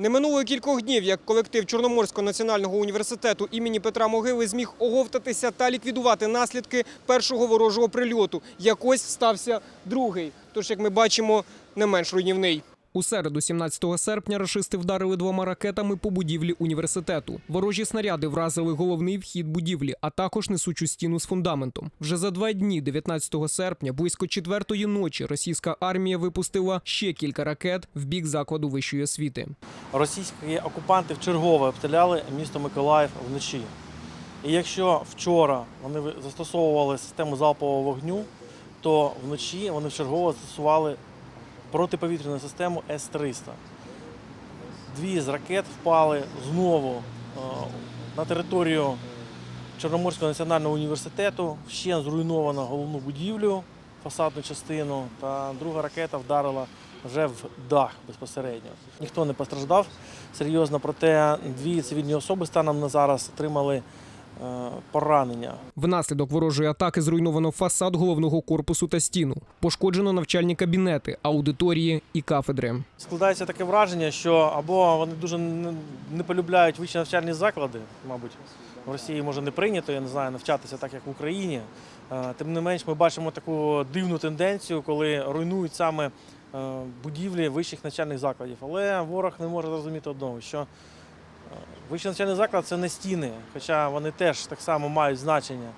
Не минуло кількох днів, як колектив Чорноморського національного університету імені Петра Могили зміг оговтатися та ліквідувати наслідки першого ворожого прильоту. Якось стався другий. Тож, як ми бачимо, не менш руйнівний. У середу, 17 серпня, рашисти вдарили двома ракетами по будівлі університету. Ворожі снаряди вразили головний вхід будівлі, а також несучу стіну з фундаментом. Вже за два дні, 19 серпня, близько четвертої ночі, російська армія випустила ще кілька ракет в бік закладу вищої освіти. Російські окупанти вчергове обстріляли місто Миколаїв вночі. І якщо вчора вони застосовували систему залпового вогню, то вночі вони вчергово застосували протиповітряну систему С-300. Дві з ракет впали знову е, на територію Чорноморського національного університету. Ще зруйновано головну будівлю, фасадну частину, та друга ракета вдарила вже в дах безпосередньо. Ніхто не постраждав серйозно, проте дві цивільні особи станом на зараз отримали поранення. Внаслідок ворожої атаки зруйновано фасад головного корпусу та стіну. Пошкоджено навчальні кабінети, аудиторії і кафедри. Складається таке враження, що або вони дуже не- полюбляють вищі навчальні заклади, мабуть, в Росії може не прийнято, я не знаю, навчатися так, як в Україні. Е, Тим не менш, ми бачимо таку дивну тенденцію, коли руйнують саме е, будівлі вищих навчальних закладів. Але ворог не може зрозуміти одного, що е, вищий навчальний заклад це не стіни, хоча вони теж так само мають значення.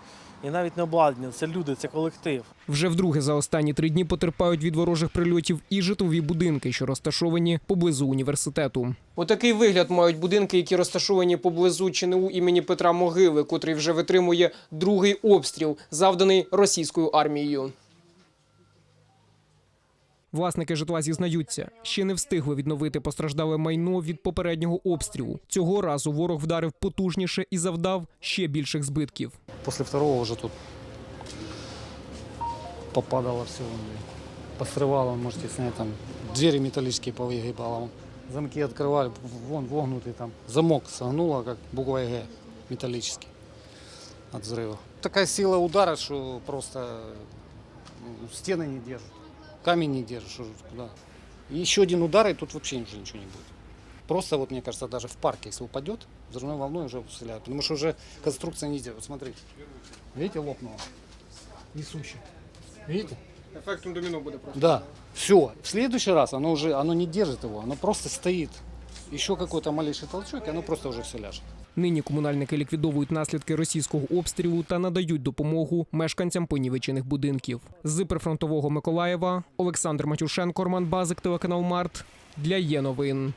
І навіть не обладнання, це люди, це колектив. Вже вдруге за останні три дні потерпають від ворожих прильотів і житлові будинки, що розташовані поблизу університету. Отакий вигляд мають будинки, які розташовані поблизу ЧНУ імені Петра Могили, котрий вже витримує другий обстріл, завданий російською армією. Власники житла зізнаються, ще не встигли відновити постраждале майно від попереднього обстрілу. Цього разу ворог вдарив потужніше і завдав ще більших збитків. После второго уже тут попадало все. Посрывало, можете снять там. Двери металлические повыгибало. Замки открывали, вон вогнутый там. Замок согнуло, как буква Г, металлический от взрыва. Такая сила удара, что просто ну, стены не держат. Камень не держит, что же куда. И еще один удар, и тут вообще уже ничего не будет. Просто вот, мне кажется, даже в парке, если упадет, взрывной волной уже стреляют. Потому что уже конструкция не держит. Вот смотрите. Видите, лопнуло. Несущее. Видите? Ефектом доміно буде просто. Да. Все. В следующий раз оно уже оно не держит его, оно просто стоит. Еще какой-то малейший толчок, и оно просто уже все ляжет. Нині комунальники ліквідовують наслідки російського обстрілу та надають допомогу мешканцям понівечених будинків. З прифронтового Миколаєва Олександр Матюшенко, Роман Базик, телеканал Март для є новин.